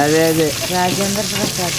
అదే అదే రాజేంద్ర ప్రసాద్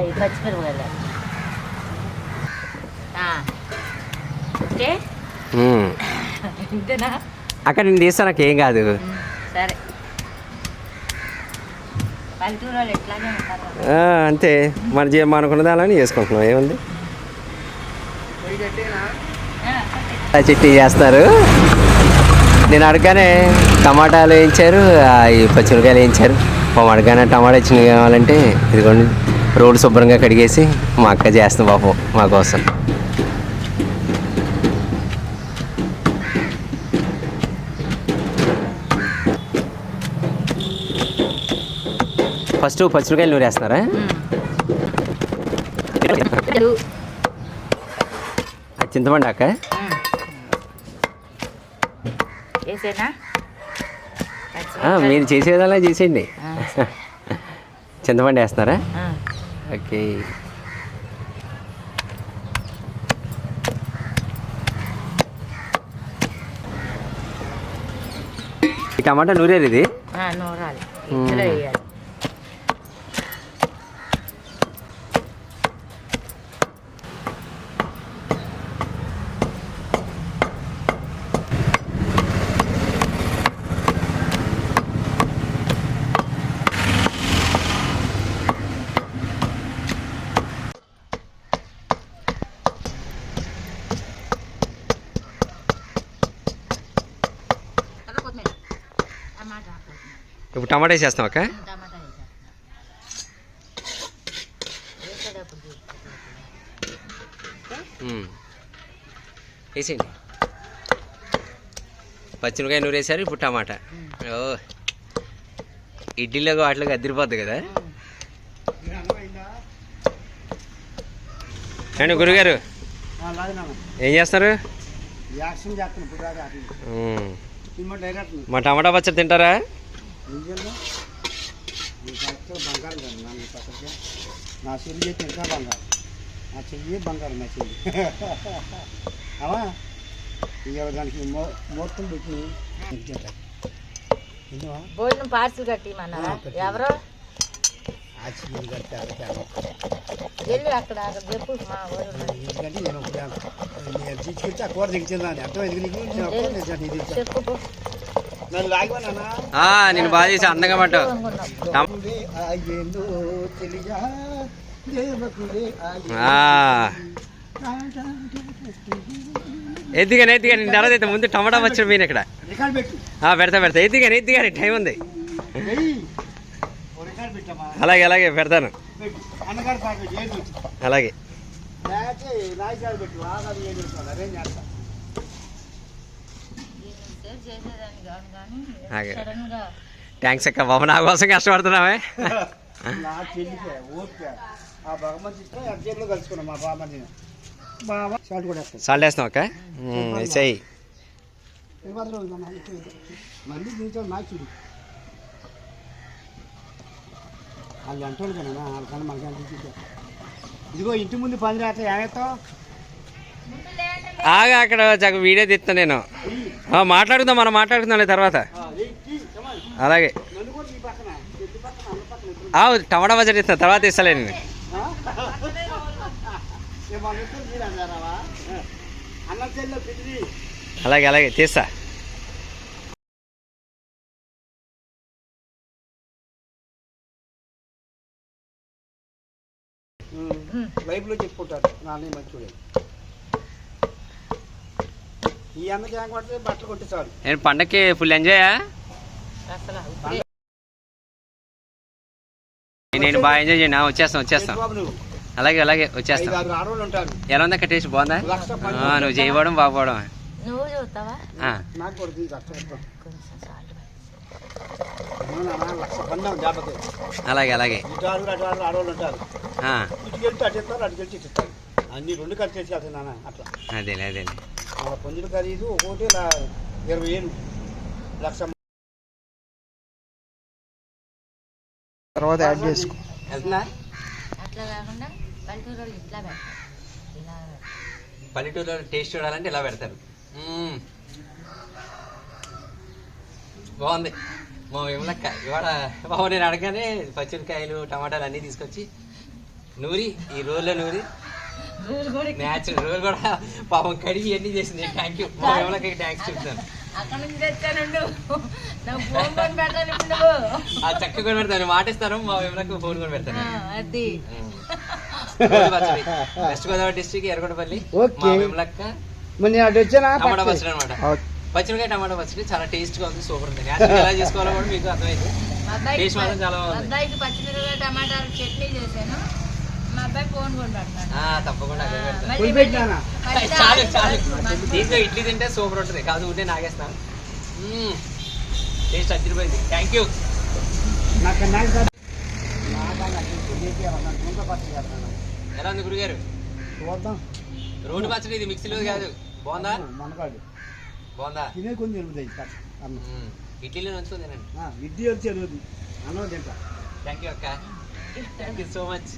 అవి పచ్చిమిరపకాయలు అక్కడ నేను తీస్తా నాకు ఏం కాదు. సరే. అంతే. మన జీ మనకున్న దాని చేసుకుంటున్నాం. ఏముంది? చిట్టి చేస్తారు. నేను అడగానే టమాటాలు వేయించారు ఆ, ఈ పచ్చిమిరకాయలు వేయించారు. మా అడగానే టమాటా ఇచ్చినవి కావాలంటే ఇదిగోండి. రోడ్డు శుభ్రంగా కడిగేసి మా అక్క చేస్తుంది పాపం మా కోసం. ఫస్ట్ పచ్చిమిరకాయలు నూరేస్తున్నారా? చింతపండు అక్క? మీరు చేసే విధాలా చేసేయండి. ఆ. చింతపండు వేస్తున్నారా. ఓకే ఈ టమాటా నూరేది ఇది? నూరాలి. ఇప్పుడు టమాటా వేసేస్తాం అక్క. వేసేయండి. పచ్చిమిరకాయ నూరేసారు ఇప్పుడు టమాటా. ఓ. ఇడ్లీలో వాటిలోకి అదిరిపోద్ది కదా. అండి గురుగారు. ఏం చేస్తారు? మా టమాటా పచ్చడి తింటారా? బంగారం కదా నా నీ పక్కకి నా చెల్లి ఇంకా బంగారం నా చెయ్యి బంగారం నా చెల్లి అవా ఇవాళ దానికి మో మోత్తం పెట్టి భోజనం పార్సిల్ కట్టిమన్నారా ఎవరో ఆ చెల్లి కట్టి అడగాను వెళ్ళి అక్కడ చెప్పు మా. ఎందుకంటే నేను ఒకటి తీసుకెళ్తే. చెప్పు పో. నన్ను లాగిపోయినా ఆ, నేను బాగా చేసి అందంగా ఎత్తిగా ఎత్తిగా నేను తర్వాత అయితే ముందు టమాటా పచ్చడి పోయిన ఇక్కడ. పెట్టు. పెడతా పెడతా. ఎత్తి కానీ టైం ఉంది. అలాగే అలాగే పెడతాను. పెట్టు. పెట్టు. అలాగే థ్యాంక్స్ అక్క బాబు నా కోసం కష్టపడుతున్నావే? నా చెల్లికే ఓకే. ఆ భగవంతు ఇస్తే అర్జెంట్లో కలుసుకున్నాం మా బామ్మని బాబా షార్ట్ కూడా వేస్తాను. సాల్ట్ వేస్తున్నావు అక్క? చెయ్యి. మళ్ళీ దీంతో నాకు చూడు. వాళ్ళు అంటారు కదా వాళ్ళకన్నా మనకి ఇదిగో ఇంటి ముందు పని రాత్రి ఏమేస్తావు? ఆగా అక్కడ చక్క వీడియో తీస్తాను నేను. మాట్లాడుకుందాం మనం మాట్లాడుకుందాం తర్వాత. అలాగే. టమాటా బడ్జెట్ ఇస్తాను తర్వాత ఇస్తాను నేను. అలాగే అలాగే తీస్తా. లైఫ్లో చెప్పుకుంటారు. నాన్న మంచి ఈ అన్నకి ఏం కొడితే బట్టలు కొట్టి చాలు నేను పండక్కి ఫుల్ ఎంజాయా నేను బాగా ఎంజాయ్ చేయండి వచ్చేస్తాం వచ్చేస్తాం అలాగే అలాగే వచ్చేస్తాం ఎలా ఉంది అక్క టేస్ట్? బాగుందా? లక్ష పని ఆ, నువ్వు చేయబడం జాబకి అలాగే అలాగే. అదేలే అదేలే. మన పుంజుల ఖరీదు ఒకటి ఇరవై వేలు లక్ష తర్వాత యాడ్ చేసుకో. అట్లా కాకుండా పల్లెటూరు ఇట్లా పెడతారు. పల్లెటూరులో టేస్ట్ చూడాలంటే ఇలా పెడతారు. బాగుంది. మా విమలక్క ఇవాళ బాబు నేను అడగానే పచ్చిమిరకాయలు టమాటాలు అన్నీ తీసుకొచ్చి నూరి ఈ రోజులో నూరి మ్యాచ్ రోజు కూడా పాపం కడిగి అన్నీ చేసింది. థ్యాంక్ యూ మా విమలక్కకి థ్యాంక్స్ చెప్తాను అక్కడ నుంచి తెచ్చానుండు. నాకు ఫోన్ కొని పెట్టాలి ఇప్పుడు నువ్వు. ఆ చక్క కొని పెడతాను. మాటిస్తాను. మా విమలక్క ఫోన్ కొని పెడతాను. అది. West Godavari district Yerragondapalli. Okay. మా విమలక్క. మరి నేను అటు వచ్చానా? టమాటా పచ్చడి? అనమాట పచ్చిమిరకాయ టమాటా పచ్చడి చాలా టేస్ట్గా ఉంది సూపర్ ఉంది. ఎలా చేసుకోవాలో కూడా మీకు అర్థమైంది. టేస్ట్ మాత్రం చాలా బాగుంది. అబ్బాయికి పచ్చిమిరపకాయ టమాటాలు చట్నీ చేశాను. మా అబ్బాయి ఫోన్ తప్పకుండా చాలు దీంట్లో ఇడ్లీ తింటే సూపర్ ఉంటుంది. కాదు ఉంటే నాగేస్తాను టేస్ట్ అదిరిపోయింది థ్యాంక్ యూ. ఎలా ఉంది గురుగారు? చూద్దాం. రోడ్డు పచ్చడి ఇది మిక్సీలో కాదు. బాగుందా? మనకాడు బాగుందా? తినే. ఇడ్లీలో నంచుకుందేనండి ఆ, ఇడ్లీ వచ్చి ఎలుగుది అన్నం తింటా. థ్యాంక్ యూ అక్క. Thank you so much